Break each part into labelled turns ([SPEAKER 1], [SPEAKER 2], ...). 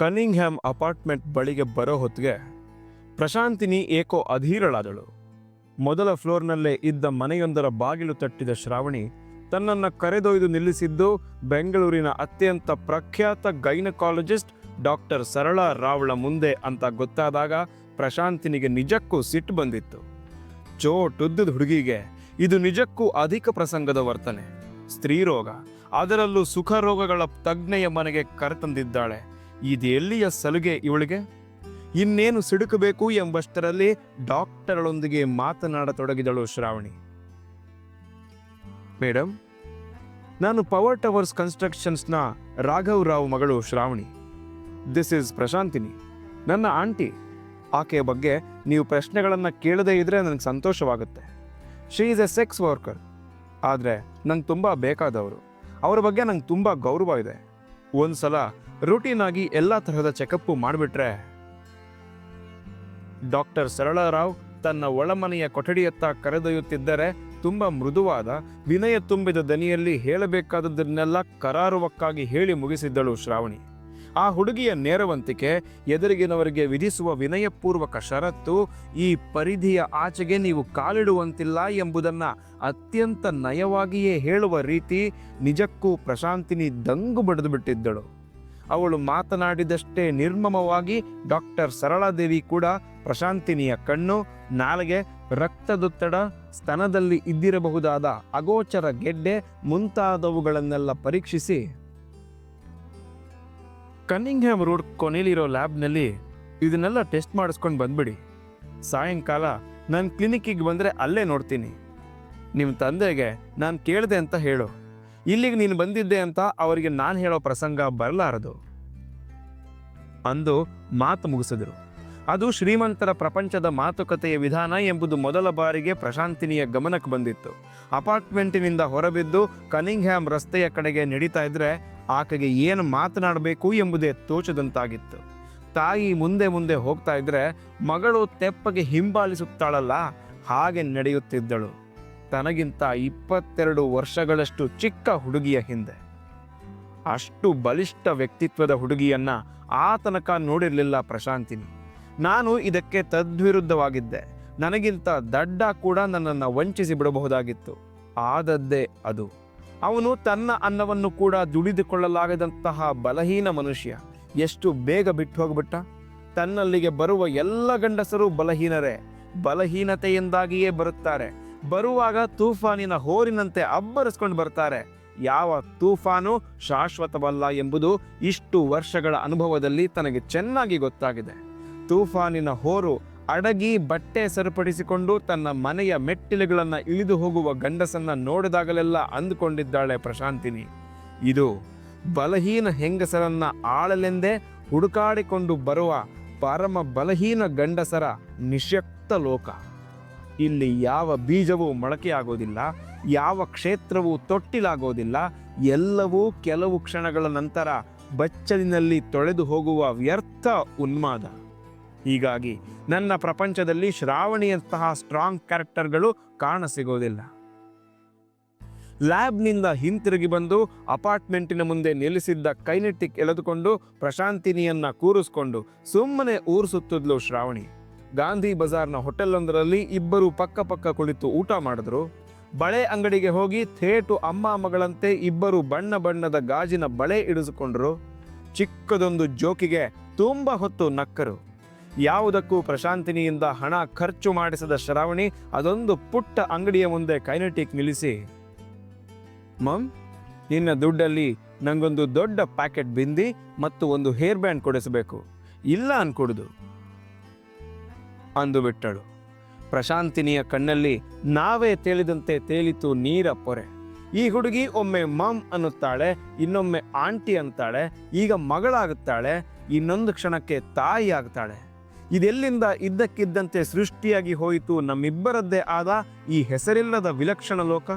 [SPEAKER 1] Cunningham apartment ಬಳಿಗೆ ಬರೋ ಹೊತ್ತಿಗೆ ಪ್ರಶಾಂತಿನಿ ಏಕೋ ಅಧೀರಳಾದಳು. ಮೊದಲ ಫ್ಲೋರ್ನಲ್ಲೇ ಇದ್ದ ಮನೆಯೊಂದರ ಬಾಗಿಲು ತಟ್ಟಿದ ಶ್ರಾವಣಿ ತನ್ನನ್ನು ಕರೆದೊಯ್ದು ನಿಲ್ಲಿಸಿದ್ದು ಬೆಂಗಳೂರಿನ ಅತ್ಯಂತ ಪ್ರಖ್ಯಾತ ಗೈನಕಾಲಜಿಸ್ಟ್ ಡಾಕ್ಟರ್ ಸರಳ ರಾವ್ಳ ಮುಂದೆ ಅಂತ ಗೊತ್ತಾದಾಗ ಪ್ರಶಾಂತಿನಿಗೆ ನಿಜಕ್ಕೂ ಸಿಟ್ಟು ಬಂದಿತ್ತು. ಚೋಟುದ್ದದ ಹುಡುಗಿಗೆ ಇದು ನಿಜಕ್ಕೂ ಅಧಿಕ ಪ್ರಸಂಗದ ವರ್ತನೆ. ಸ್ತ್ರೀರೋಗ, ಅದರಲ್ಲೂ ಸುಖ ರೋಗಗಳ ತಜ್ಞೆಯ ಮನೆಗೆ ಕರೆತಂದಿದ್ದಾಳೆ. ಇದೆಲ್ಲಿಯ ಸಲುಗೆ ಇವಳಿಗೆ? ಇನ್ನೇನು ಸಿಡುಕಬೇಕು ಎಂಬಷ್ಟರಲ್ಲಿ ಡಾಕ್ಟರ್ಗಳೊಂದಿಗೆ ಮಾತನಾಡತೊಡಗಿದಳು ಶ್ರಾವಣಿ. ಮೇಡಮ್ ನಾನು ಪವರ್ ಟವರ್ಸ್ ಕನ್ಸ್ಟ್ರಕ್ಷನ್ಸ್ನ ರಾಘವ್ ರಾವ್ ಮಗಳು ಶ್ರಾವಣಿ. ದಿಸ್ ಇಸ್ ಪ್ರಶಾಂತಿನಿ, ನನ್ನ ಆಂಟಿ. ಆಕೆಯ ಬಗ್ಗೆ ನೀವು ಪ್ರಶ್ನೆಗಳನ್ನು ಕೇಳದೇ ಇದ್ದರೆ ನನಗೆ ಸಂತೋಷವಾಗುತ್ತೆ. She is a sex worker, ಆದರೆ ನಂಗೆ ತುಂಬ ಬೇಕಾದವರು. ಅವರ ಬಗ್ಗೆ ನಂಗೆ ತುಂಬ ಗೌರವ ಇದೆ. ಒಂದು ಸಲ ರೂಟೀನ್ ಆಗಿ ಎಲ್ಲ ತರಹದ ಚೆಕಪ್ಪು ಮಾಡಿಬಿಟ್ರೆ ಡಾಕ್ಟರ್ ಸರಳರಾವ್ ತನ್ನ ಒಳಮನೆಯ ಕೊಠಡಿಯತ್ತ ಕರೆದೊಯ್ಯುತ್ತಿದ್ದರೆ ತುಂಬ ಮೃದುವಾದ ವಿನಯ ತುಂಬಿದ ದನಿಯಲ್ಲಿ ಹೇಳಬೇಕಾದದ್ದನ್ನೆಲ್ಲ ಕರಾರುವಕ್ಕಾಗಿ ಹೇಳಿ ಮುಗಿಸಿದ್ದಳು ಶ್ರಾವಣಿ. ಆ ಹುಡುಗಿಯ ನೇರವಂತಿಕೆ ಎದುರಿಗಿನವರಿಗೆ ವಿಧಿಸುವ ವಿನಯಪೂರ್ವಕ ಷರತ್ತು ಈ ಪರಿಧಿಯ ಆಚೆಗೆ ನೀವು ಕಾಲಿಡುವಂತಿಲ್ಲ ಎಂಬುದನ್ನ ಅತ್ಯಂತ ನಯವಾಗಿಯೇ ಹೇಳುವ ರೀತಿ ನಿಜಕ್ಕೂ ಪ್ರಶಾಂತಿನಿ ದಂಗು ಬಡಿದು ಬಿಟ್ಟಿದ್ದಳು. ಅವಳು ಮಾತನಾಡಿದಷ್ಟೇ ನಿರ್ಮಮವಾಗಿ ಡಾಕ್ಟರ್ ಸರಳಾದೇವಿ ಕೂಡ ಪ್ರಶಾಂತಿನಿಯ ಕಣ್ಣು, ನಾಲಿಗೆ, ರಕ್ತದೊತ್ತಡ, ಸ್ತನದಲ್ಲಿ ಇದ್ದಿರಬಹುದಾದ ಅಗೋಚರ ಗೆಡ್ಡೆ ಮುಂತಾದವುಗಳನ್ನೆಲ್ಲ ಪರೀಕ್ಷಿಸಿ ಕನ್ನಿಂಗ್ಹ್ಯಾಮ್ ರೋಡ್ ಕೊನೆಯಲ್ಲಿರೋ ಲ್ಯಾಬ್ನಲ್ಲಿ ಇದನ್ನೆಲ್ಲ ಟೆಸ್ಟ್ ಮಾಡಿಸ್ಕೊಂಡು ಬಂದ್ಬಿಡಿ. ಸಾಯಂಕಾಲ ನಾನು ಕ್ಲಿನಿಕ್ಕಿಗೆ ಬಂದರೆ ಅಲ್ಲೇ ನೋಡ್ತೀನಿ. ನಿಮ್ಮ ತಂದೆಗೆ ನಾನು ಕೇಳಿದೆ ಅಂತ ಹೇಳು. ಇಲ್ಲಿಗೆ ನೀನು ಬಂದಿದ್ದೆ ಅಂತ ಅವರಿಗೆ ನಾನು ಹೇಳೋ ಪ್ರಸಂಗ ಬರಲಾರದು. ಅಂದು ಮಾತು ಮುಗಿಸಿದರು. ಅದು ಶ್ರೀಮಂತರ ಪ್ರಪಂಚದ ಮಾತುಕತೆಯ ವಿಧಾನ ಎಂಬುದು ಮೊದಲ ಬಾರಿಗೆ ಪ್ರಶಾಂತಿನಿಯ ಗಮನಕ್ಕೆ ಬಂದಿತ್ತು. ಅಪಾರ್ಟ್ಮೆಂಟಿನಿಂದ ಹೊರಬಿದ್ದು ಕನಿಂಗ್ಹ್ಯಾಮ್ ರಸ್ತೆಯ ಕಡೆಗೆ ನಡೀತಾ ಇದ್ರೆ ಆಕೆಗೆ ಏನು ಮಾತನಾಡಬೇಕು ಎಂಬುದೇ ತೋಚದಂತಾಗಿತ್ತು. ತಾಯಿ ಮುಂದೆ ಮುಂದೆ ಹೋಗ್ತಾ ಇದ್ರೆ ಮಗಳು ತೆಪ್ಪಗೆ ಹಿಂಬಾಲಿಸುತ್ತಾಳಲ್ಲ, ಹಾಗೆ ನಡೆಯುತ್ತಿದ್ದಳು. ತನಗಿಂತ ಇಪ್ಪತ್ತೆರಡು ವರ್ಷಗಳಷ್ಟು ಚಿಕ್ಕ ಹುಡುಗಿಯ ಹಿಂದೆ. ಅಷ್ಟು ಬಲಿಷ್ಠ ವ್ಯಕ್ತಿತ್ವದ ಹುಡುಗಿಯನ್ನ ಆ ತನಕ ನೋಡಿರಲಿಲ್ಲ ಪ್ರಶಾಂತಿನಿ. ನಾನು ಇದಕ್ಕೆ ತದ್ವಿರುದ್ಧವಾಗಿದ್ದೆ. ನನಗಿಂತ ದಡ್ಡ ಕೂಡ ನನ್ನನ್ನು ವಂಚಿಸಿ ಬಿಡಬಹುದಾಗಿತ್ತು ಆದದ್ದೇ ಅದು. ಅವನು ತನ್ನ ಅನ್ನವನ್ನು ಕೂಡ ದುಡಿದುಕೊಳ್ಳಲಾಗದಂತಹ ಬಲಹೀನ ಮನುಷ್ಯ. ಎಷ್ಟು ಬೇಗ ಬಿಟ್ಟು ಹೋಗ್ಬಿಟ್ಟ? ತನ್ನಲ್ಲಿಗೆ ಬರುವ ಎಲ್ಲ ಗಂಡಸರು ಬಲಹೀನರೇ. ಬಲಹೀನತೆಯಿಂದಾಗಿಯೇ ಬರುತ್ತಾರೆ. ಬರುವಾಗ ತೂಫಾನಿನ ಹೋರಿನಂತೆ ಅಬ್ಬರಿಸ್ಕೊಂಡು ಬರ್ತಾರೆ. ಯಾವ ತೂಫಾನು ಶಾಶ್ವತವಲ್ಲ ಎಂಬುದು ಇಷ್ಟು ವರ್ಷಗಳ ಅನುಭವದಲ್ಲಿ ತನಗೆ ಚೆನ್ನಾಗಿ ಗೊತ್ತಾಗಿದೆ. ತೂಫಾನಿನ ಹೋರು ಅಡಗಿ ಬಟ್ಟೆ ಸರಿಪಡಿಸಿಕೊಂಡು ತನ್ನ ಮನೆಯ ಮೆಟ್ಟಿಲುಗಳನ್ನು ಇಳಿದು ಹೋಗುವ ಗಂಡಸನ್ನ ನೋಡಿದಾಗಲೆಲ್ಲ ಅಂದುಕೊಂಡಿದ್ದಾಳೆ ಪ್ರಶಾಂತಿನಿ. ಇದು ಬಲಹೀನ ಹೆಂಗಸರನ್ನ ಆಳಲೆಂದೇ ಹುಡುಕಾಡಿಕೊಂಡು ಬರುವ ಪರಮ ಬಲಹೀನ ಗಂಡಸರ ನಿಶಕ್ತ ಲೋಕ. ಇಲ್ಲಿ ಯಾವ ಬೀಜವೂ ಮೊಳಕೆಯಾಗೋದಿಲ್ಲ, ಯಾವ ಕ್ಷೇತ್ರವೂ ತೊಟ್ಟಿಲಾಗೋದಿಲ್ಲ, ಎಲ್ಲವೂ ಕೆಲವು ಕ್ಷಣಗಳ ನಂತರ ಬಚ್ಚಲಿನಲ್ಲಿ ತೊಳೆದು ಹೋಗುವ ವ್ಯರ್ಥ ಉನ್ಮಾದ. ಹೀಗಾಗಿ ನನ್ನ ಪ್ರಪಂಚದಲ್ಲಿ ಶ್ರಾವಣಿಯಂತಹ ಸ್ಟ್ರಾಂಗ್ ಕ್ಯಾರೆಕ್ಟರ್ಗಳು ಕಾಣಸಿಗೋದಿಲ್ಲ. ಲ್ಯಾಬ್ನಿಂದ ಹಿಂತಿರುಗಿ ಬಂದು ಅಪಾರ್ಟ್ಮೆಂಟಿನ ಮುಂದೆ ನಿಲ್ಲಿಸಿದ್ದ ಕೈನೆಟಿಕ್ ಎಳೆದುಕೊಂಡು ಪ್ರಶಾಂತಿನಿಯನ್ನ ಕೂರಿಸ್ಕೊಂಡು ಸುಮ್ಮನೆ ಊರು ಸುತ್ತಿದ್ಲು ಶ್ರಾವಣಿ. ಗಾಂಧಿ ಬಜಾರ್ನ ಹೋಟೆಲೊಂದರಲ್ಲಿ ಇಬ್ಬರು ಪಕ್ಕ ಪಕ್ಕ ಕುಳಿತು ಊಟ ಮಾಡಿದ್ರು. ಬಳೆ ಅಂಗಡಿಗೆ ಹೋಗಿ ಥೇಟು ಅಮ್ಮ ಮಗಳಂತೆ ಇಬ್ಬರು ಬಣ್ಣ ಬಣ್ಣದ ಗಾಜಿನ ಬಳೆ ಇಡಿಸಿಕೊಂಡ್ರು ಚಿಕ್ಕದೊಂದು ಜೋಕಿಗೆ ತುಂಬ ಹೊತ್ತು ನಕ್ಕರು. ಯಾವುದಕ್ಕೂ ಪ್ರಶಾಂತಿನಿಯಿಂದ ಹಣ ಖರ್ಚು ಮಾಡಿಸದ ಶ್ರಾವಣಿ ಅದೊಂದು ಪುಟ್ಟ ಅಂಗಡಿಯ ಮುಂದೆ ಕೈನೆಟಿಕ್ ನಿಲ್ಲಿಸಿ, ಮಮ್, ನಿನ್ನ ದುಡ್ಡಲ್ಲಿ ನಂಗೊಂದು ದೊಡ್ಡ ಪ್ಯಾಕೆಟ್ ಬಿಂದಿ ಮತ್ತು ಒಂದು ಹೇರ್ ಬ್ಯಾಂಡ್ ಕೊಡಿಸಬೇಕು. ಇಲ್ಲ ಅನ್ಕೊಡುದು, ಅಂದು ಬಿಟ್ಟಳು. ಪ್ರಶಾಂತಿನಿಯ ಕಣ್ಣಲ್ಲಿ ನಾವೇ ತೇಳಿದಂತೆ ತೇಲಿತು ನೀರ ಪೊರೆ. ಈ ಹುಡುಗಿ ಒಮ್ಮೆ ಮಮ್ ಅನ್ನುತ್ತಾಳೆ, ಇನ್ನೊಮ್ಮೆ ಆಂಟಿ ಅಂತಾಳೆ ಈಗ ಮಗಳಾಗುತ್ತಾಳೆ, ಇನ್ನೊಂದು ಕ್ಷಣಕ್ಕೆ ತಾಯಿ ಆಗ್ತಾಳೆ. ಇದೆಲ್ಲಿಂದ ಇದ್ದಕ್ಕಿದ್ದಂತೆ ಸೃಷ್ಟಿಯಾಗಿ ಹೋಯಿತು ನಮ್ಮಿಬ್ಬರದ್ದೇ ಆದ ಈ ಹೆಸರಿಲ್ಲದ ವಿಲಕ್ಷಣ ಲೋಕ?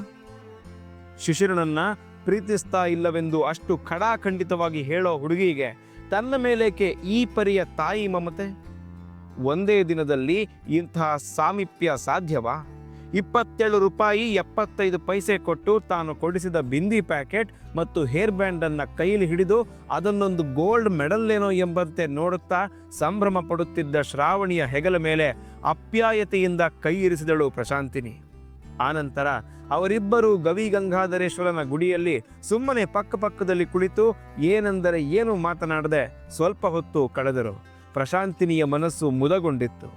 [SPEAKER 1] ಶಿಶಿರನನ್ನ ಪ್ರೀತಿಸ್ತಾ ಇಲ್ಲವೆಂದು ಅಷ್ಟು ಖಡಾಖಂಡಿತವಾಗಿ ಹೇಳೋ ಹುಡುಗಿಗೆ ತನ್ನ ಮೇಲೇಕೆ ಈ ಪರಿಯ ತಾಯಿ ಮಮತೆ? ಒಂದೇ ದಿನದಲ್ಲಿ ಇಂತಹ ಸಾಮೀಪ್ಯ ಸಾಧ್ಯವಾ? ಇಪ್ಪತ್ತೇಳು ರೂಪಾಯಿ ಎಪ್ಪತ್ತೈದು ಪೈಸೆ ಕೊಟ್ಟು ತಾನು ಕೊಡಿಸಿದ ಬಿಂದಿ ಪ್ಯಾಕೆಟ್ ಮತ್ತು ಹೇರ್ ಬ್ಯಾಂಡನ್ನು ಕೈಲಿ ಹಿಡಿದು ಅದನ್ನೊಂದು ಗೋಲ್ಡ್ ಮೆಡಲ್ ಏನೋ ಎಂಬಂತೆ ನೋಡುತ್ತಾ ಸಂಭ್ರಮ ಪಡುತ್ತಿದ್ದ ಶ್ರಾವಣಿಯ ಹೆಗಲ ಮೇಲೆ ಅಪ್ಯಾಯತೆಯಿಂದ ಕೈ ಇರಿಸಿದಳು ಪ್ರಶಾಂತಿನಿ. ಆನಂತರ ಅವರಿಬ್ಬರು ಗವಿ ಗಂಗಾಧರೇಶ್ವರನ ಗುಡಿಯಲ್ಲಿ ಸುಮ್ಮನೆ ಪಕ್ಕ ಪಕ್ಕದಲ್ಲಿ ಕುಳಿತು ಏನೆಂದರೆ ಏನು ಮಾತನಾಡದೆ ಸ್ವಲ್ಪ ಹೊತ್ತು ಕಳೆದರು. ಪ್ರಶಾಂತಿನಿಯ ಮನಸ್ಸು ಮುದಗೊಂಡಿತ್ತು.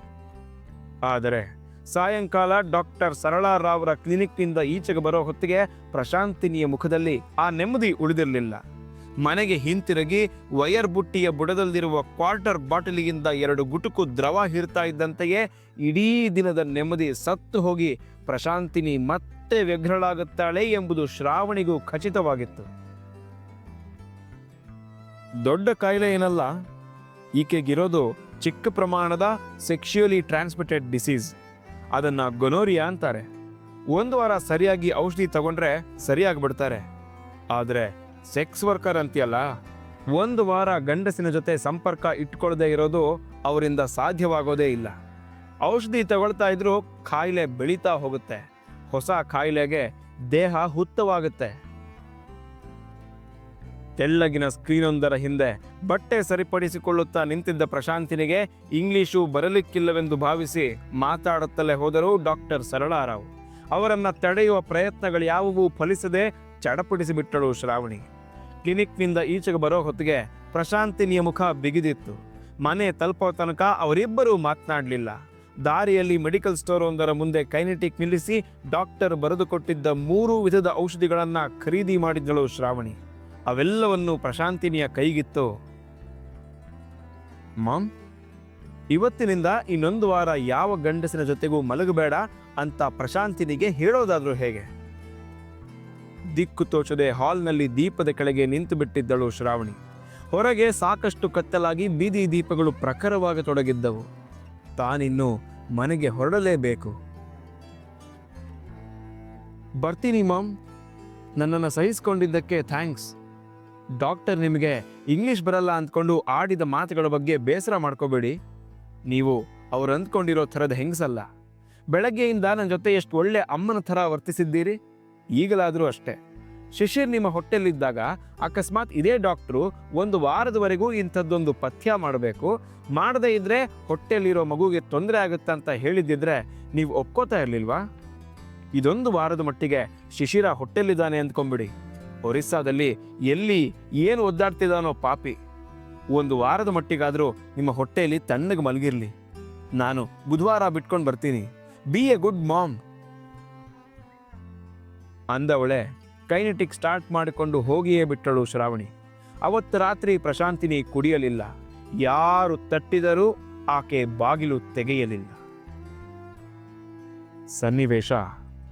[SPEAKER 1] ಆದರೆ ಸಾಯಂಕಾಲ ಡಾಕ್ಟರ್ ಸರಳಾ ರಾವ್ರ ಕ್ಲಿನಿಕ್ನಿಂದ ಈಚೆಗೆ ಬರೋ ಹೊತ್ತಿಗೆ ಪ್ರಶಾಂತಿನಿಯ ಮುಖದಲ್ಲಿ ಆ ನೆಮ್ಮದಿ ಉಳಿದಿರಲಿಲ್ಲ. ಮನೆಗೆ ಹಿಂತಿರುಗಿ ವಯರ್ ಬುಟ್ಟಿಯ ಬುಡದಲ್ಲಿರುವ ಕ್ವಾರ್ಟರ್ ಬಾಟಲಿಯಿಂದ ಎರಡು ಗುಟುಕು ದ್ರವ ಹೀರ್ತಾ ಇದ್ದಂತೆಯೇ ಇಡೀ ದಿನದ ನೆಮ್ಮದಿ ಸತ್ತು ಹೋಗಿ ಪ್ರಶಾಂತಿನಿ ಮತ್ತೆ ವ್ಯಗ್ರಳಾಗುತ್ತಾಳೆ ಎಂಬುದು ಶ್ರಾವಣಿಗೂ ಖಚಿತವಾಗಿತ್ತು. ದೊಡ್ಡ ಕಾಯಿಲೆ ಏನಲ್ಲ, ಈಕೆಗಿರೋದು ಚಿಕ್ಕ ಪ್ರಮಾಣದ ಸೆಕ್ಶುಯಲಿ ಟ್ರಾನ್ಸ್ಮಿಟೆಡ್ ಡಿಸೀಸ್ ಅದನ್ನ ಗೊನೋರಿಯಾ ಅಂತಾರೆ. ಒಂದು ವಾರ ಸರಿಯಾಗಿ ಔಷಧಿ ತಗೊಂಡ್ರೆ ಸರಿಯಾಗ್ಬಿಡ್ತಾರೆ. ಆದರೆ ಸೆಕ್ಸ್ ವರ್ಕರ್ ಅಂತೀಯಲ್ಲ, ಒಂದು ವಾರ ಗಂಡಸಿನ ಜೊತೆ ಸಂಪರ್ಕ ಇಟ್ಕೊಳ್ಳದೆ ಇರೋದು ಅವರಿಂದ ಸಾಧ್ಯವಾಗೋದೇ ಇಲ್ಲ. ಔಷಧಿ ತಗೊಳ್ತಾ ಇದ್ರೂ ಕಾಯಿಲೆ ಬೆಳೀತಾ ಹೋಗುತ್ತೆ. ಹೊಸ ಕಾಯಿಲೆಗೆ ದೇಹ ಹುತ್ತವಾಗುತ್ತೆ. ತೆಳ್ಳಗಿನ ಸ್ಕ್ರೀನೊಂದರ ಹಿಂದೆ ಬಟ್ಟೆ ಸರಿಪಡಿಸಿಕೊಳ್ಳುತ್ತಾ ನಿಂತಿದ್ದ ಪ್ರಶಾಂತಿನಿಗೆ ಇಂಗ್ಲಿಶು ಬರಲಿಕ್ಕಿಲ್ಲವೆಂದು ಭಾವಿಸಿ ಮಾತಾಡುತ್ತಲೇ ಹೋದರು ಡಾಕ್ಟರ್ ಸರಳಾರಾವ್. ಅವರನ್ನು ತಡೆಯುವ ಪ್ರಯತ್ನಗಳು ಯಾವುವೂ ಫಲಿಸದೆ ಚಡಪಡಿಸಿಬಿಟ್ಟಳು ಶ್ರಾವಣಿ. ಕ್ಲಿನಿಕ್ನಿಂದ ಈಚೆಗೆ ಬರೋ ಹೊತ್ತಿಗೆ ಪ್ರಶಾಂತಿನಿಯ ಮುಖ ಬಿಗಿದಿತ್ತು. ಮನೆ ತಲುಪೋ ತನಕ ಅವರಿಬ್ಬರೂ ಮಾತನಾಡಲಿಲ್ಲ. ದಾರಿಯಲ್ಲಿ ಮೆಡಿಕಲ್ ಸ್ಟೋರ್ ಒಂದರ ಮುಂದೆ ಕೈನೆಟಿಕ್ ನಿಲ್ಲಿಸಿ ಡಾಕ್ಟರ್ ಬರೆದುಕೊಟ್ಟಿದ್ದ ಮೂರು ವಿಧದ ಔಷಧಿಗಳನ್ನು ಖರೀದಿ ಮಾಡಿದ್ದಳು ಶ್ರಾವಣಿ. ಅವೆಲ್ಲವನ್ನು ಪ್ರಶಾಂತಿನಿಯ ಕೈಗಿತ್ತು. ಮಾಮ್ ಇವತ್ತಿನಿಂದ ಇನ್ನೊಂದು ವಾರ ಯಾವ ಗಂಡಸಿನ ಜೊತೆಗೂ ಮಲಗಬೇಡ ಅಂತ ಪ್ರಶಾಂತಿನಿಗೆ ಹೇಳೋದಾದ್ರೂ ಹೇಗೆ? ದಿಕ್ಕು ತೋಚದೆ ಹಾಲ್ನಲ್ಲಿ ದೀಪದ ಕೆಳಗೆ ನಿಂತು ಬಿಟ್ಟಿದ್ದಳು ಶ್ರಾವಣಿ. ಹೊರಗೆ ಸಾಕಷ್ಟು ಕತ್ತಲಾಗಿ ಬೀದಿ ದೀಪಗಳು ಪ್ರಖರವಾಗತೊಡಗಿದ್ದವು ತಾನಿನ್ನು ಮನೆಗೆ ಹೊರಡಲೇಬೇಕು. ಬರ್ತೀನಿ ಮಾಮ್ ನನ್ನನ್ನು ಸಹಿಸಿಕೊಂಡಿದ್ದಕ್ಕೆ ಥ್ಯಾಂಕ್ಸ್. ಡಾಕ್ಟರ್ ನಿಮಗೆ ಇಂಗ್ಲಿಷ್ ಬರಲ್ಲ ಅಂದ್ಕೊಂಡು ಆಡಿದ ಮಾತುಗಳ ಬಗ್ಗೆ ಬೇಸರ ಮಾಡ್ಕೋಬೇಡಿ. ನೀವು ಅವ್ರು ಅಂದ್ಕೊಂಡಿರೋ ಥರದ ಹೆಂಗಸಲ್ಲ. ಬೆಳಗ್ಗೆಯಿಂದ ನನ್ನ ಜೊತೆ ಎಷ್ಟು ಒಳ್ಳೆ ಅಮ್ಮನ ಥರ ವರ್ತಿಸಿದ್ದೀರಿ? ಈಗಲಾದರೂ ಅಷ್ಟೇ. ಶಿಶಿರ್ ನಿಮ್ಮ ಹೊಟ್ಟೆಲಿದ್ದಾಗ ಅಕಸ್ಮಾತ್ ಇದೇ ಡಾಕ್ಟ್ರು ಒಂದು ವಾರದವರೆಗೂ ಇಂಥದ್ದೊಂದು ಪಥ್ಯ ಮಾಡಬೇಕು. ಮಾಡದೇ ಇದ್ರೆ ಹೊಟ್ಟೆಲಿರೋ ಮಗುಗೆ ತೊಂದರೆ ಆಗುತ್ತೆ ಅಂತ ಹೇಳಿದ್ದಿದ್ರೆ ನೀವು ಒಪ್ಕೋತಾ ಇರಲಿಲ್ವಾ? ಇದೊಂದು ವಾರದ ಮಟ್ಟಿಗೆ ಶಿಶಿರ ಹೊಟ್ಟೆಲಿದ್ದಾನೆ ಅಂದ್ಕೊಂಬಿಡಿ ಒರಿಸ್ಸಾದಲ್ಲಿ ಎಲ್ಲಿ ಏನು ಒದ್ದಾಡ್ತಿದ್ದಾನೋ ಪಾಪಿ. ಒಂದು ವಾರದ ಮಟ್ಟಿಗಾದರೂ ನಿಮ್ಮ ಹೊಟ್ಟೆಯಲ್ಲಿ ತಣ್ಣಗೆ ಮಲಗಿರಲಿ. ನಾನು ಬುಧವಾರ ಬಿಟ್ಕೊಂಡು ಬರ್ತೀನಿ. ಬಿ ಎ ಗುಡ್ ಮಾಮ್ ಅಂದವಳೆ, ಕೈನೆಟಿಕ್ ಸ್ಟಾರ್ಟ್ ಮಾಡಿಕೊಂಡು ಹೋಗಿಯೇ ಬಿಟ್ಟಳು ಶ್ರಾವಣಿ. ಅವತ್ತು ರಾತ್ರಿ ಪ್ರಶಾಂತಿನಿ ಕುಡಿಯಲಿಲ್ಲ. ಯಾರು ತಟ್ಟಿದರೂ ಆಕೆ ಬಾಗಿಲು ತೆಗೆಯಲಿಲ್ಲ. ಸನ್ನಿವೇಶ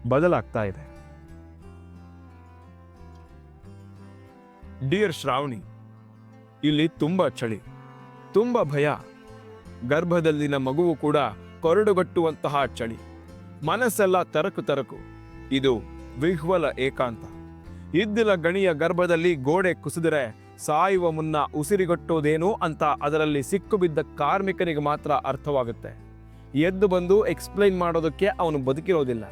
[SPEAKER 1] ಬದಲಾಗ್ತಾ ಇದೆ. ಡಿಯರ್ ಶ್ರಾವಣಿ ಇಲ್ಲಿ ತುಂಬ ಚಳಿ, ತುಂಬ ಭಯ. ಗರ್ಭದಲ್ಲಿನ ಮಗುವು ಕೂಡ ಕೊರಡುಗಟ್ಟುವಂತಹ ಚಳಿ. ಮನಸ್ಸೆಲ್ಲ ತರಕು ತರಕು. ಇದು ವಿಹ್ವಲ ಏಕಾಂತ. ಇದ್ದಿಲ ಗಣಿಯ ಗರ್ಭದಲ್ಲಿ ಗೋಡೆ ಕುಸಿದರೆ ಸಾಯುವ ಮುನ್ನ ಉಸಿರಿಗಟ್ಟೋದೇನು ಅಂತ ಅದರಲ್ಲಿ ಸಿಕ್ಕುಬಿದ್ದ ಕಾರ್ಮಿಕನಿಗೆ ಮಾತ್ರ ಅರ್ಥವಾಗುತ್ತೆ. ಎದ್ದು ಬಂದು ಎಕ್ಸ್ಪ್ಲೈನ್ ಮಾಡೋದಕ್ಕೆ ಅವನು ಬದುಕಿರೋದಿಲ್ಲ.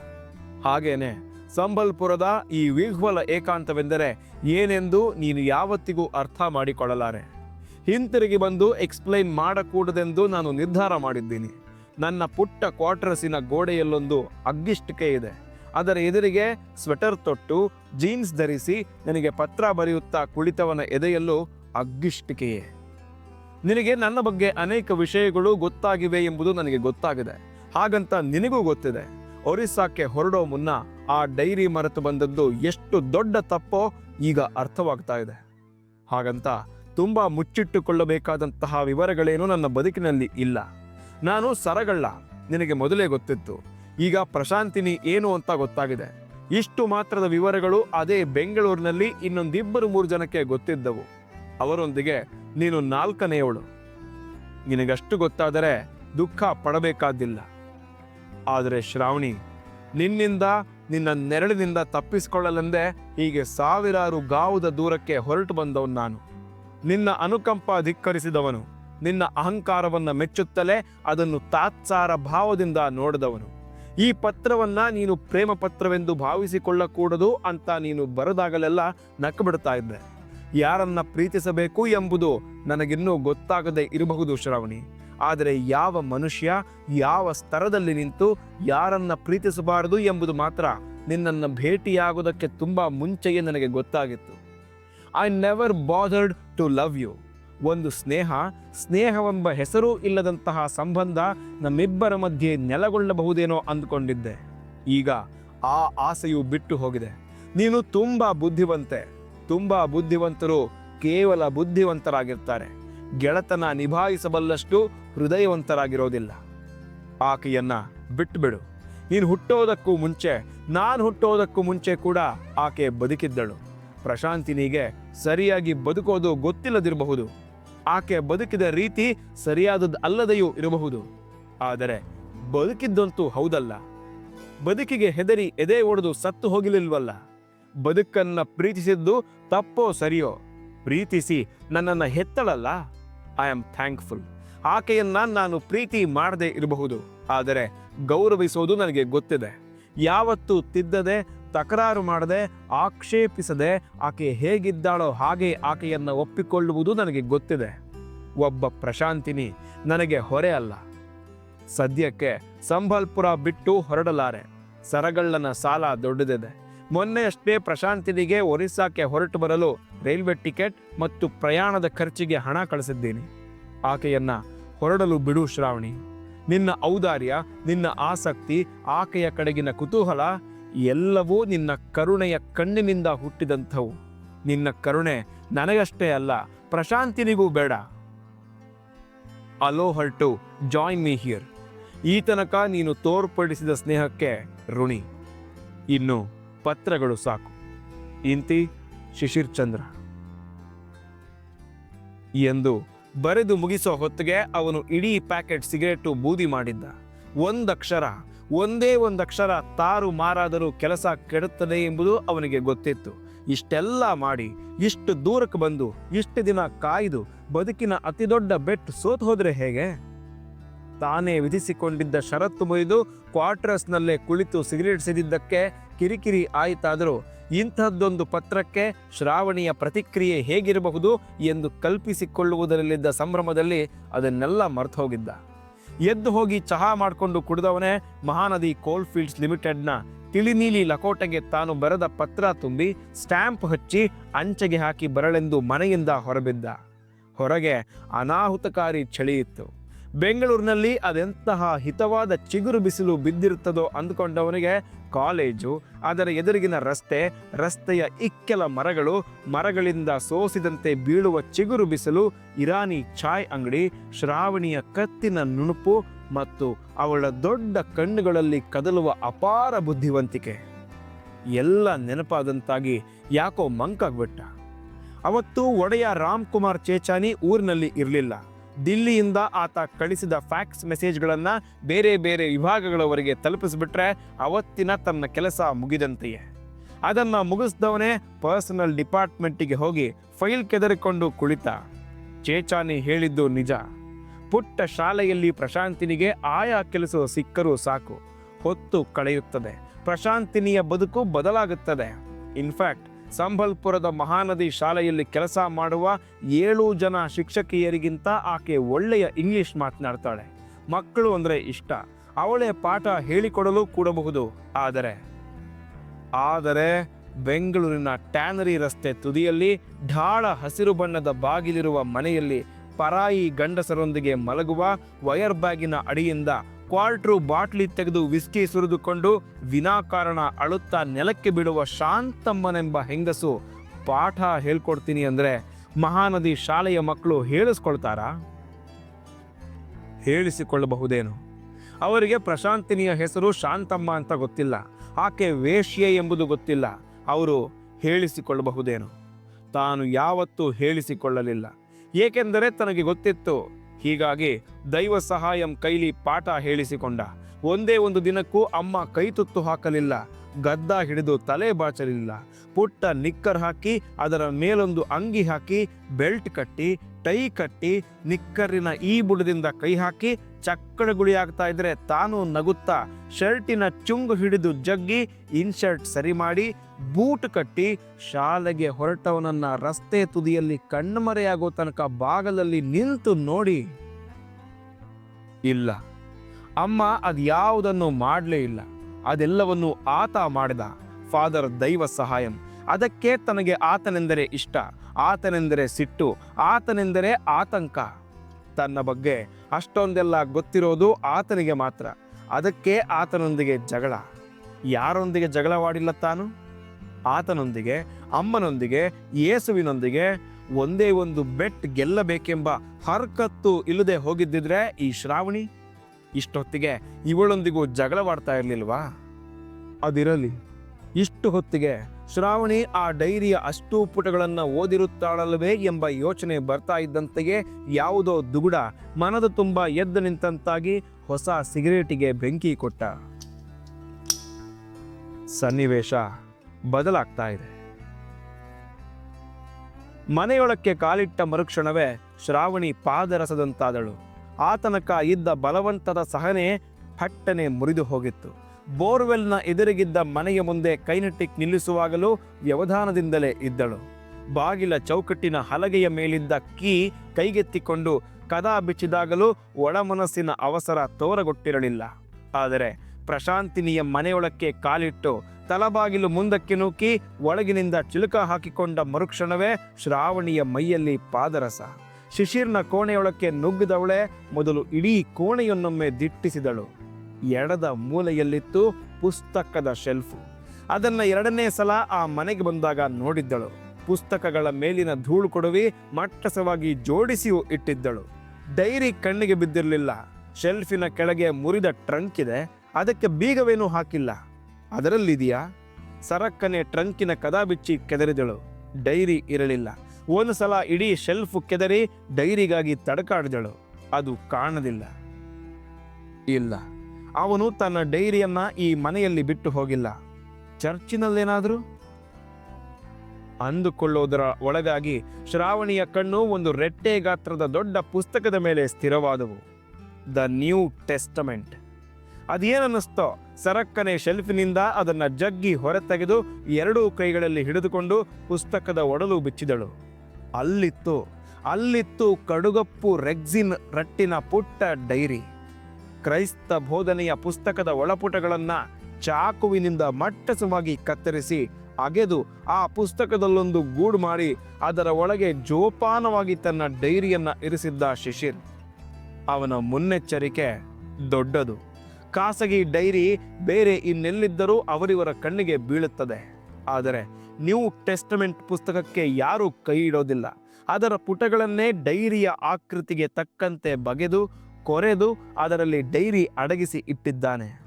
[SPEAKER 1] ಹಾಗೇನೆ ಸಂಬಲ್ಪುರದ ಈ ವಿಹ್ವಲ ಏಕಾಂತವೆಂದರೆ ಏನೆಂದು ನೀನು ಯಾವತ್ತಿಗೂ ಅರ್ಥ ಮಾಡಿಕೊಳ್ಳಲಾರೆ. ಹಿಂತಿರುಗಿ ಬಂದು ಎಕ್ಸ್ಪ್ಲೈನ್ ಮಾಡಕೂಡದೆಂದು ನಾನು ನಿರ್ಧಾರ ಮಾಡಿದ್ದೀನಿ. ನನ್ನ ಪುಟ್ಟ ಕ್ವಾರ್ಟರ್ಸಿನ ಗೋಡೆಯಲ್ಲೊಂದು ಅಗ್ಗಿಷ್ಟಿಕೆ ಇದೆ. ಅದರ ಎದುರಿಗೆ ಸ್ವೆಟರ್ ತೊಟ್ಟು ಜೀನ್ಸ್ ಧರಿಸಿ ನನಗೆ ಪತ್ರ ಬರೆಯುತ್ತಾ ಕುಳಿತವನ ಎದೆಯಲ್ಲೂ ಅಗ್ಗಿಷ್ಟಿಕೆಯೇ. ನಿನಗೆ ನನ್ನ ಬಗ್ಗೆ ಅನೇಕ ವಿಷಯಗಳು ಗೊತ್ತಾಗಿವೆ ಎಂಬುದು ನನಗೆ ಗೊತ್ತಾಗಿದೆ. ಹಾಗಂತ ನಿನಗೂ ಗೊತ್ತಿದೆ. ಒರಿಸ್ಸಾಕ್ಕೆ ಹೊರಡೋ ಮುನ್ನ ಆ ಡೈರಿ ಮರೆತು ಬಂದದ್ದು ಎಷ್ಟು ದೊಡ್ಡ ತಪ್ಪೋ ಈಗ ಅರ್ಥವಾಗ್ತಾ ಇದೆ. ಹಾಗಂತ ತುಂಬ ಮುಚ್ಚಿಟ್ಟುಕೊಳ್ಳಬೇಕಾದಂತಹ ವಿವರಗಳೇನು ನನ್ನ ಬದುಕಿನಲ್ಲಿ ಇಲ್ಲ. ನಾನು ಸರಗಳ್ಳ, ನಿನಗೆ ಮೊದಲೇ ಗೊತ್ತಿತ್ತು. ಈಗ ಪ್ರಶಾಂತಿನಿ ಏನು ಅಂತ ಗೊತ್ತಾಗಿದೆ. ಇಷ್ಟು ಮಾತ್ರದ ವಿವರಗಳು ಅದೇ ಬೆಂಗಳೂರಿನಲ್ಲಿ ಇನ್ನೊಂದಿಬ್ಬರು ಮೂರು ಜನಕ್ಕೆ ಗೊತ್ತಿದ್ದವು. ಅವರೊಂದಿಗೆ ನೀನು ನಾಲ್ಕನೆಯವಳು. ನಿನಗಷ್ಟು ಗೊತ್ತಾದರೆ ದುಃಖ ಪಡಬೇಕಾದ್ದಿಲ್ಲ ಆದರೆ ಶ್ರಾವಣಿ, ನಿನ್ನಿಂದ ನಿನ್ನ ನೆರಳಿನಿಂದ ತಪ್ಪಿಸಿಕೊಳ್ಳಲೆಂದೇ ಹೀಗೆ ಸಾವಿರಾರು ಗಾವುದ ದೂರಕ್ಕೆ ಹೊರಟು ಬಂದವನು ನಾನು. ನಿನ್ನ ಅನುಕಂಪ ಧಿಕ್ಕರಿಸಿದವನು, ನಿನ್ನ ಅಹಂಕಾರವನ್ನು ಮೆಚ್ಚುತ್ತಲೇ ಅದನ್ನು ತಾತ್ಸಾರ ಭಾವದಿಂದ ನೋಡಿದವನು. ಈ ಪತ್ರವನ್ನ ನೀನು ಪ್ರೇಮ ಪತ್ರವೆಂದು ಭಾವಿಸಿಕೊಳ್ಳಕೂಡದು ಅಂತ ನೀನು ಬರೆದಾಗಲೆಲ್ಲ ನಕ್ಕು ಬಿಡ್ತಾ ಇದ್ದೆ. ಯಾರನ್ನ ಪ್ರೀತಿಸಬೇಕು ಎಂಬುದು ನನಗಿನ್ನೂ ಗೊತ್ತಾಗದೆ ಇರಬಹುದು ಶ್ರಾವಣಿ. ಆದರೆ ಯಾವ ಮನುಷ್ಯ ಯಾವ ಸ್ತರದಲ್ಲಿ ನಿಂತು ಯಾರನ್ನ ಪ್ರೀತಿಸಬಾರದು ಎಂಬುದು ಮಾತ್ರ ನಿನ್ನನ್ನು ಭೇಟಿಯಾಗುವುದಕ್ಕೆ ತುಂಬ ಮುಂಚೆಯೇ ನನಗೆ ಗೊತ್ತಾಗಿತ್ತು. I never bothered to love you ಒಂದು ಸ್ನೇಹ, ಸ್ನೇಹವೆಂಬ ಹೆಸರೂ ಇಲ್ಲದಂತಹ ಸಂಬಂಧ ನಮ್ಮಿಬ್ಬರ ಮಧ್ಯೆ ನೆಲೆಗೊಳ್ಳಬಹುದೇನೋ ಅಂದುಕೊಂಡಿದ್ದೆ. ಈಗ ಆ ಆಸೆಯು ಬಿಟ್ಟು ಹೋಗಿದೆ. ನೀನು ತುಂಬ ಬುದ್ಧಿವಂತೆ, ತುಂಬ ಬುದ್ಧಿವಂತರು ಕೇವಲ ಬುದ್ಧಿವಂತರಾಗಿರ್ತಾರೆ. ಗೆಳತನ ನಿಭಾಯಿಸಬಲ್ಲಷ್ಟು ಹೃದಯವಂತರಾಗಿರೋದಿಲ್ಲ. ಆಕೆಯನ್ನ ಬಿಟ್ಟುಬಿಡು ನೀನು ಹುಟ್ಟೋದಕ್ಕೂ ಮುಂಚೆ, ನಾನು ಹುಟ್ಟೋದಕ್ಕೂ ಮುಂಚೆ ಕೂಡ ಆಕೆ ಬದುಕಿದ್ದಳು. ಪ್ರಶಾಂತಿನಿಗೆ ಸರಿಯಾಗಿ ಬದುಕೋದು ಗೊತ್ತಿಲ್ಲದಿರಬಹುದು. ಆಕೆ ಬದುಕಿದ ರೀತಿ ಸರಿಯಾದದ್ದು ಅಲ್ಲದೆಯೂ ಇರಬಹುದು. ಆದರೆ ಬದುಕಿದ್ದಂತೂ ಹೌದಲ್ಲ. ಬದುಕಿಗೆ ಹೆದರಿ ಎದೆ ಒಡೆದು ಸತ್ತು ಹೋಗಿಲಿಲ್ವಲ್ಲ. ಬದುಕನ್ನ ಪ್ರೀತಿಸಿದ್ದು ತಪ್ಪೋ ಸರಿಯೋ? ಪ್ರೀತಿಸಿ ನನ್ನನ್ನು ಹೆತ್ತಳಲ್ಲ? ಐ ಆಮ್ ಥ್ಯಾಂಕ್ಫುಲ್ ಆಕೆಯನ್ನು ನಾನು ಪ್ರೀತಿ ಮಾಡದೇ ಇರಬಹುದು, ಆದರೆ ಗೌರವಿಸೋದು ನನಗೆ ಗೊತ್ತಿದೆ. ಯಾವತ್ತೂ ತಿದ್ದದೆ, ತಕರಾರು ಮಾಡದೆ, ಆಕ್ಷೇಪಿಸದೆ ಆಕೆ ಹೇಗಿದ್ದಾಳೋ ಹಾಗೆ ಆಕೆಯನ್ನು ಒಪ್ಪಿಕೊಳ್ಳುವುದು ನನಗೆ ಗೊತ್ತಿದೆ. ಒಬ್ಬ ಪ್ರಶಾಂತಿನಿ ನನಗೆ ಹೊರೆ ಅಲ್ಲ. ಸದ್ಯಕ್ಕೆ ಸಂಬಲ್ಪುರ ಬಿಟ್ಟು ಹೊರಡಲಾರೆ. ಸರಗಳ್ಳನ ಸಾಲ ದೊಡ್ಡದಿದೆ. ಮೊನ್ನೆಯಷ್ಟೇ ಪ್ರಶಾಂತಿನಿಗೆ ಒರಿಸ್ಸಾಕ್ಕೆ ಹೊರಟು ಬರಲು ರೈಲ್ವೆ ಟಿಕೆಟ್ ಮತ್ತು ಪ್ರಯಾಣದ ಖರ್ಚಿಗೆ ಹಣ ಕಳಿಸಿದ್ದೇನೆ. ಆಕೆಯನ್ನ ಹೊರಡಲು ಬಿಡು ಶ್ರಾವಣಿ. ನಿನ್ನ ಔದಾರ್ಯ, ನಿನ್ನ ಆಸಕ್ತಿ, ಆಕೆಯ ಕಡೆಗಿನ ಕುತೂಹಲ ಎಲ್ಲವೂ ನಿನ್ನ ಕರುಣೆಯ ಕಣ್ಣಿನಿಂದ ಹುಟ್ಟಿದಂಥವು. ನಿನ್ನ ಕರುಣೆ ನನಗಷ್ಟೇ ಅಲ್ಲ, ಪ್ರಶಾಂತಿನಿಗೂ ಬೇಡ. Hello heart, join me here. ಈ ತನಕ ನೀನು ತೋರ್ಪಡಿಸಿದ ಸ್ನೇಹಕ್ಕೆ ಋಣಿ. ಇನ್ನು ಪತ್ರಗಳು ಸಾಕು. ಇಂತಿ ಶಿಶಿರ್ ಚಂದ್ರ. ಎಂದು ಬರೆದು ಮುಗಿಸೋ ಹೊತ್ತಿಗೆ ಅವನು ಇಡೀ ಪ್ಯಾಕೆಟ್ ಸಿಗರೇಟು ಬೂದಿ ಮಾಡಿದ್ದ. ಒಂದಕ್ಷರ ಒಂದೇ ಒಂದಕ್ಷರ ತಾರು ಮಾರಾದರೂ ಕೆಲಸ ಕೆಡುತ್ತದೆ ಎಂಬುದು ಅವನಿಗೆ ಗೊತ್ತಿತ್ತು. ಇಷ್ಟೆಲ್ಲ ಮಾಡಿ, ಇಷ್ಟು ದೂರಕ್ಕೆ ಬಂದು, ಇಷ್ಟು ದಿನ ಕಾಯ್ದು, ಬದುಕಿನ ಅತಿದೊಡ್ಡ ಬೆಟ್ ಸೋತು ಹೋದರೆ ಹೇಗೆ? ತಾನೇ ವಿಧಿಸಿಕೊಂಡಿದ್ದ ಷರತ್ತು ಮುರಿದು ಕ್ವಾರ್ಟರ್ಸ್ನಲ್ಲೇ ಕುಳಿತು ಸಿಗರೇಟ್ ಸೇದಿದ್ದಕ್ಕೆ ಕಿರಿಕಿರಿ ಆಯಿತಾದರೂ ಇಂಥದ್ದೊಂದು ಪತ್ರಕ್ಕೆ ಶ್ರಾವಣಿಯ ಪ್ರತಿಕ್ರಿಯೆ ಹೇಗಿರಬಹುದು ಎಂದು ಕಲ್ಪಿಸಿಕೊಳ್ಳುವುದರಲ್ಲಿದ್ದ ಸಂಭ್ರಮದಲ್ಲಿ ಅದನ್ನೆಲ್ಲ ಮರೆತು ಹೋಗಿದ್ದ ಎದ್ದು ಹೋಗಿ ಚಹಾ ಮಾಡಿಕೊಂಡು ಕುಡಿದವನೇ ಮಹಾನದಿ ಕೋಲ್ ಫೀಲ್ಡ್ಸ್ ಲಿಮಿಟೆಡ್ನ ತಿಳಿನೀಲಿ ಲಕೋಟೆಗೆ ತಾನು ಬರೆದ ಪತ್ರ ತುಂಬಿ ಸ್ಟ್ಯಾಂಪ್ ಹಚ್ಚಿ ಅಂಚೆಗೆ ಹಾಕಿ ಬರಳೆಂದು ಮನೆಯಿಂದ ಹೊರಬಿದ್ದ. ಹೊರಗೆ ಅನಾಹುತಕಾರಿ ಚಳಿಯಿತ್ತು ಬೆಂಗಳೂರಿನಲ್ಲಿ ಅದೆಂತಹ ಹಿತವಾದ ಚಿಗುರು ಬಿಸಿಲು ಬಿದ್ದಿರುತ್ತದೋ ಅಂದುಕೊಂಡವನಿಗೆ ಕಾಲೇಜು ಅದರ ಎದುರಿಗಿನ ರಸ್ತೆ, ರಸ್ತೆಯ ಇಕ್ಕೆಲ ಮರಗಳು, ಮರಗಳಿಂದ ಸೋಸಿದಂತೆ ಬೀಳುವ ಚಿಗುರು ಬಿಸಿಲು, ಇರಾನಿ ಚಾಯ್ ಅಂಗಡಿ, ಶ್ರಾವಣಿಯ ಕತ್ತಿನ ನುಣುಪು ಮತ್ತು ಅವಳ ದೊಡ್ಡ ಕಣ್ಣುಗಳಲ್ಲಿ ಕದಲುವ ಅಪಾರ ಬುದ್ಧಿವಂತಿಕೆ. ಎಲ್ಲ ನೆನಪಾದಂತಾಗಿ ಯಾಕೋ ಮಂಕಾಗ್ಬಿಟ್ಟ. ಅವತ್ತು ಒಡೆಯ ರಾಮ್ ಕುಮಾರ್ ಚೇಚಾನಿ ಊರಿನಲ್ಲಿ ಇರಲಿಲ್ಲ. ದಿಲ್ಲಿಯಿಂದ ಆತ ಕಳಿಸಿದ ಫ್ಯಾಕ್ಸ್ ಮೆಸೇಜ್ಗಳನ್ನು ಬೇರೆ ಬೇರೆ ವಿಭಾಗಗಳವರೆಗೆ ತಲುಪಿಸಿಬಿಟ್ರೆ ಅವತ್ತಿನ ತನ್ನ ಕೆಲಸ ಮುಗಿದಂತೆಯೇ. ಅದನ್ನು ಮುಗಿಸಿದವನೇ ಪರ್ಸನಲ್ ಡಿಪಾರ್ಟ್ಮೆಂಟಿಗೆ ಹೋಗಿ ಫೈಲ್ ಕೆದರಿಕೊಂಡು ಕುಳಿತ. ಚೇಚಾನಿ ಹೇಳಿದ್ದು ನಿಜ. ಪುಟ್ಟ ಶಾಲೆಯಲ್ಲಿ ಪ್ರಶಾಂತಿನಿಗೆ ಆಯಾ ಕೆಲಸ ಸಿಕ್ಕರೂ ಸಾಕು. ಹೊತ್ತು ಕಳೆಯುತ್ತದೆ. ಪ್ರಶಾಂತಿನಿಯ ಬದುಕು ಬದಲಾಗುತ್ತದೆ. ಇನ್ಫ್ಯಾಕ್ಟ್ ಸಂಬಲ್ಪುರದ ಮಹಾನದಿ ಶಾಲೆಯಲ್ಲಿ ಕೆಲಸ ಮಾಡುವ ಏಳು ಜನ ಶಿಕ್ಷಕಿಯರಿಗಿಂತ ಆಕೆ ಒಳ್ಳೆಯ ಇಂಗ್ಲಿಷ್ ಮಾತನಾಡ್ತಾಳೆ. ಮಕ್ಕಳು ಅಂದರೆ ಇಷ್ಟ. ಅವಳೇ ಪಾಠ ಹೇಳಿಕೊಡಲು ಕೂಡಬಹುದು. ಆದರೆ ಆದರೆ ಬೆಂಗಳೂರಿನ ಟ್ಯಾನರಿ ರಸ್ತೆ ತುದಿಯಲ್ಲಿ ಢಾಳ ಹಸಿರು ಬಣ್ಣದ ಬಾಗಿಲಿರುವ ಮನೆಯಲ್ಲಿ ಪರಾಯಿ ಗಂಡಸರೊಂದಿಗೆ ಮಲಗುವ ವಯರ್ ಬ್ಯಾಗಿನ ಅಡಿಯಿಂದ ಕ್ವಾರ್ಟ್ರು ಬಾಟ್ಲಿ ತೆಗೆದು ವಿಸ್ಕಿ ಸುರಿದುಕೊಂಡು ವಿನಾಕಾರಣ ಅಳುತ್ತಾ ನೆಲಕ್ಕೆ ಬಿಡುವ ಶಾಂತಮ್ಮನೆಂಬ ಹೆಂಗಸು ಪಾಠ ಹೇಳ್ಕೊಡ್ತೀನಿ ಅಂದರೆ ಮಹಾನದಿ ಶಾಲೆಯ ಮಕ್ಕಳು ಹೇಳಿಸ್ಕೊಳ್ತಾರಾ? ಹೇಳಿಸಿಕೊಳ್ಳಬಹುದೇನು? ಅವರಿಗೆ ಪ್ರಶಾಂತಿನಿಯ ಹೆಸರು ಶಾಂತಮ್ಮ ಅಂತ ಗೊತ್ತಿಲ್ಲ. ಆಕೆ ವೇಶ್ಯೆ ಎಂಬುದು ಗೊತ್ತಿಲ್ಲ. ಅವರು ಹೇಳಿಸಿಕೊಳ್ಳಬಹುದೇನು? ತಾನು ಯಾವತ್ತೂ ಹೇಳಿಸಿಕೊಳ್ಳಲಿಲ್ಲ. ಏಕೆಂದರೆ ತನಗೆ ಗೊತ್ತಿತ್ತು. ಹೀಗಾಗಿ ದೈವ ಸಹಾಯಂ ಕೈಲಿ ಪಾಠ ಹೇಳಿಸಿಕೊಂಡ. ಒಂದೇ ಒಂದು ದಿನಕ್ಕೂ ಅಮ್ಮ ಕೈ ತುತ್ತು ಹಾಕಲಿಲ್ಲ. ಗದ್ದ ಹಿಡಿದು ತಲೆ ಬಾಚಲಿಲ್ಲ. ಪುಟ್ಟ ನಿಕ್ಕರ್ ಹಾಕಿ, ಅದರ ಮೇಲೊಂದು ಅಂಗಿ ಹಾಕಿ, ಬೆಲ್ಟ್ ಕಟ್ಟಿ, ಟೈ ಕಟ್ಟಿ, ನಿಕ್ಕರಿನ ಈ ಬುಡದಿಂದ ಕೈ ಹಾಕಿ ಚಕ್ಕಡಗುಳಿ ಆಗ್ತಾ ಇದ್ರೆ ತಾನು ನಗುತ್ತಾ, ಶರ್ಟಿನ ಚುಂಗು ಹಿಡಿದು ಜಗ್ಗಿ, ಇನ್ಶರ್ಟ್ ಸರಿ ಮಾಡಿ, ಬೂಟ್ ಕಟ್ಟಿ, ಶಾಲೆಗೆ ಹೊರಟವನನ್ನ ರಸ್ತೆ ತುದಿಯಲ್ಲಿ ಕಣ್ಮರೆಯಾಗೋ ತನಕ ಬಾಗಲಲ್ಲಿ ನಿಂತು ನೋಡಿ. ಇಲ್ಲ. ಅಮ್ಮ ಅದು ಯಾವುದನ್ನು ಮಾಡಲೇ ಇಲ್ಲ. ಅದೆಲ್ಲವನ್ನು ಆತ ಮಾಡಿದ. ಫಾದರ್ ದೈವ ಸಹಾಯಂ. ಅದಕ್ಕೆ ತನಗೆ ಆತನೆಂದರೆ ಇಷ್ಟ. ಆತನೆಂದರೆ ಸಿಟ್ಟು. ಆತನೆಂದರೆ ಆತಂಕ. ತನ್ನ ಬಗ್ಗೆ ಅಷ್ಟೊಂದೆಲ್ಲ ಗೊತ್ತಿರೋದು ಆತನಿಗೆ ಮಾತ್ರ. ಅದಕ್ಕೆ ಆತನೊಂದಿಗೆ ಜಗಳ. ಯಾರೊಂದಿಗೆ ಜಗಳವಾಡಿಲ್ಲ ತಾನು? ಆತನೊಂದಿಗೆ, ಅಮ್ಮನೊಂದಿಗೆ, ಯೇಸುವಿನೊಂದಿಗೆ ಒಂದೇ ಒಂದು ಬೆಟ್ ಗೆಲ್ಲಬೇಕೆಂಬ ಹರ್ಕತ್ತು ಇಲ್ಲದೆ ಹೋಗಿದ್ದಿದ್ರೆ ಈ ಶ್ರಾವಣಿ? ಇಷ್ಟೊತ್ತಿಗೆ ಇವಳೊಂದಿಗೂ ಜಗಳವಾಡ್ತಾ ಇರ್ಲಿಲ್ವಾ? ಅದಿರಲಿ. ಇಷ್ಟು ಹೊತ್ತಿಗೆ ಶ್ರಾವಣಿ ಆ ಡೈರಿಯ ಅಷ್ಟೂ ಪುಟಗಳನ್ನು ಓದಿರುತ್ತಾಳಲ್ವೇ ಎಂಬ ಯೋಚನೆ ಬರ್ತಾ ಇದ್ದಂತೆಯೇ ಯಾವುದೋ ದುಗುಡ ಮನದ ತುಂಬ ಎದ್ದು ನಿಂತಂತಾಗಿ ಹೊಸ ಸಿಗರೇಟಿಗೆ ಬೆಂಕಿ ಕೊಟ್ಟ. ಸನ್ನಿವೇಶ ಬದಲಾಗ್ತಾ ಇದೆ. ಮನೆಯೊಳಕ್ಕೆ ಕಾಲಿಟ್ಟ ಮರುಕ್ಷಣವೇ ಶ್ರಾವಣಿ ಪಾದರಸದಂತಾದಳು. ಆತನಕ ಇದ್ದ ಬಲವಂತದ ಸಹನೆ ಹಟ್ಟನೆ ಮುರಿದು ಹೋಗಿತ್ತು. ಬೋರ್ವೆಲ್ನ ಎದುರಿಗಿದ್ದ ಮನೆಯ ಮುಂದೆ ಕೈನಟ್ಟಿಕ್ ನಿಲ್ಲಿಸುವಾಗಲೂ ವ್ಯವಧಾನದಿಂದಲೇ ಇದ್ದಳು. ಬಾಗಿಲ ಚೌಕಟ್ಟಿನ ಹಲಗೆಯ ಮೇಲಿದ್ದ ಕೀ ಕೈಗೆತ್ತಿಕೊಂಡು ಕದ ಬಿಚ್ಚಿದಾಗಲೂ ಒಳಮನಸ್ಸಿನ ಅವಸರ ತೋರಗೊಟ್ಟಿರಲಿಲ್ಲ. ಆದರೆ ಪ್ರಶಾಂತಿನಿಯ ಮನೆಯೊಳಕ್ಕೆ ಕಾಲಿಟ್ಟು ತಲಬಾಗಿಲು ಮುಂದಕ್ಕೆ ನೂಕಿ ಒಳಗಿನಿಂದ ಚಿಲುಕ ಹಾಕಿಕೊಂಡ ಮರುಕ್ಷಣವೇ ಶ್ರಾವಣಿಯ ಮೈಯಲ್ಲಿ ಪಾದರಸ. ಶಿಶಿರ್ನ ಕೋಣೆಯೊಳಕ್ಕೆ ನುಗ್ಗಿದವಳೆ ಮೊದಲು ಇಡೀ ಕೋಣೆಯನ್ನೊಮ್ಮೆ ದಿಟ್ಟಿಸಿದಳು. ಎಡದ ಮೂಲೆಯಲ್ಲಿತ್ತು ಪುಸ್ತಕದ ಶೆಲ್ಫು. ಅದನ್ನ ಎರಡನೇ ಸಲ ಆ ಮನೆಗೆ ಬಂದಾಗ ನೋಡಿದ್ದಳು. ಪುಸ್ತಕಗಳ ಮೇಲಿನ ಧೂಳು ಕೊಡುವಿ ಮಟ್ಟಸವಾಗಿ ಜೋಡಿಸಿಯೂ ಇಟ್ಟಿದ್ದಳು. ಡೈರಿ ಕಣ್ಣಿಗೆ ಬಿದ್ದಿರಲಿಲ್ಲ. ಶೆಲ್ಫಿನ ಕೆಳಗೆ ಮುರಿದ ಟ್ರಂಕ್ ಇದೆ ಅದಕ್ಕೆ ಬೀಗವೇನೂ ಹಾಕಿಲ್ಲ. ಅದರಲ್ಲಿದೆಯಾ? ಸರಕ್ಕನೆ ಟ್ರಂಕಿನ ಕದ ಬಿಚ್ಚಿ ಕೆದರಿದಳು. ಡೈರಿ ಇರಲಿಲ್ಲ. ಒಂದು ಸಲ ಇಡೀ ಶೆಲ್ಫ್ ಕೆದರಿ ಡೈರಿಗಾಗಿ ತಡಕಾಡಿದಳು. ಅದು ಕಾಣದಿಲ್ಲ. ಇಲ್ಲ. ಅವನು ತನ್ನ ಡೈರಿಯನ್ನ ಈ ಮನೆಯಲ್ಲಿ ಬಿಟ್ಟು ಹೋಗಿಲ್ಲ. ಚರ್ಚಿನಲ್ಲೇನಾದರೂ? ಅಂದುಕೊಳ್ಳೋದರ ಒಳಗಾಗಿ ಶ್ರಾವಣಿಯ ಕಣ್ಣು ಒಂದು ರೆಟ್ಟೆ ಗಾತ್ರದ ದೊಡ್ಡ ಪುಸ್ತಕದ ಮೇಲೆ ಸ್ಥಿರವಾದವು. The new testament. ಅದೇನನ್ನಿಸ್ತೋ? ಸರಕ್ಕನೆ ಶೆಲ್ಫಿನಿಂದ ಅದನ್ನು ಜಗ್ಗಿ ಹೊರತೆಗೆದು ಎರಡೂ ಕೈಗಳಲ್ಲಿ ಹಿಡಿದುಕೊಂಡು ಪುಸ್ತಕದ ಒಡಲು ಬಿಚ್ಚಿದಳು. ಅಲ್ಲಿತ್ತು ಅಲ್ಲಿತ್ತು ಕಡುಗಪ್ಪು ರೆಗ್ಸಿನ್ ರಟ್ಟಿನ ಪುಟ್ಟ ಡೈರಿ. ಕ್ರೈಸ್ತ ಬೋಧನೆಯ ಪುಸ್ತಕದ ಒಳಪುಟಗಳನ್ನು ಚಾಕುವಿನಿಂದ ಮಟ್ಟಸವಾಗಿ ಕತ್ತರಿಸಿ ಅಗೆದು ಆ ಪುಸ್ತಕದಲ್ಲೊಂದು ಗೂಡು ಮಾಡಿ ಅದರ ಒಳಗೆ ಜೋಪಾನವಾಗಿ ತನ್ನ ಡೈರಿಯನ್ನ ಇರಿಸಿದ್ದ ಶಿಶಿರ್. ಅವನ ಮುನ್ನೆಚ್ಚರಿಕೆ ದೊಡ್ಡದು. ಖಾಸಗಿ ಡೈರಿ ಬೇರೆ ಇನ್ನೆಲ್ಲಿದ್ದರೂ ಅವರಿವರ ಕಣ್ಣಿಗೆ ಬೀಳುತ್ತದೆ. ಆದರೆ ನ್ಯೂ ಟೆಸ್ಟಮೆಂಟ್ ಪುಸ್ತಕಕ್ಕೆ ಯಾರೂ ಕೈ ಇಡೋದಿಲ್ಲ. ಅದರ ಪುಟಗಳನ್ನೇ ಡೈರಿಯ ಆಕೃತಿಗೆ ತಕ್ಕಂತೆ ಬಗೆದು, ಕೊರೆದು ಅದರಲ್ಲಿ ಡೈರಿ ಅಡಗಿಸಿ ಇಟ್ಟಿದ್ದಾನೆ.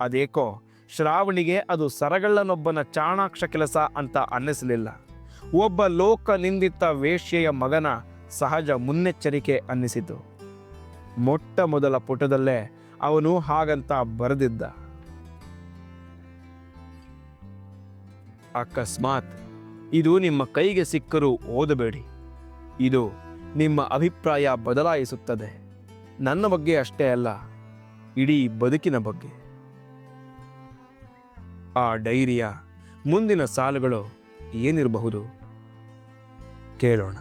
[SPEAKER 1] ಅದೇಕೋ, ಶ್ರಾವಣಿಗೆ ಅದು ಸರಗಳ್ಳನೊಬ್ಬನ ಚಾಣಾಕ್ಷ ಕೆಲಸ ಅಂತ ಅನ್ನಿಸಲಿಲ್ಲ. ಒಬ್ಬ ಲೋಕ ನಿಂದಿತ ವೇಶ್ಯೆಯ ಮಗನ ಸಹಜ ಮುನ್ನೆಚ್ಚರಿಕೆ ಅನ್ನಿಸಿತು. ಮೊಟ್ಟ ಮೊದಲ ಪುಟದಲ್ಲೇ ಅವನು ಹಾಗಂತ ಬರೆದಿದ್ದ. ಅಕಸ್ಮಾತ್ ಇದು ನಿಮ್ಮ ಕೈಗೆ ಸಿಕ್ಕರೂ ಓದಬೇಡಿ. ಇದು ನಿಮ್ಮ ಅಭಿಪ್ರಾಯ ಬದಲಾಯಿಸುತ್ತದೆ. ನನ್ನ ಬಗ್ಗೆ ಅಷ್ಟೇ ಅಲ್ಲ, ಇಡೀ ಬದುಕಿನ ಬಗ್ಗೆ. ಆ ಡೈರಿಯ ಮುಂದಿನ ಸಾಲುಗಳು ಏನಿರಬಹುದು? ಕೇಳೋಣ.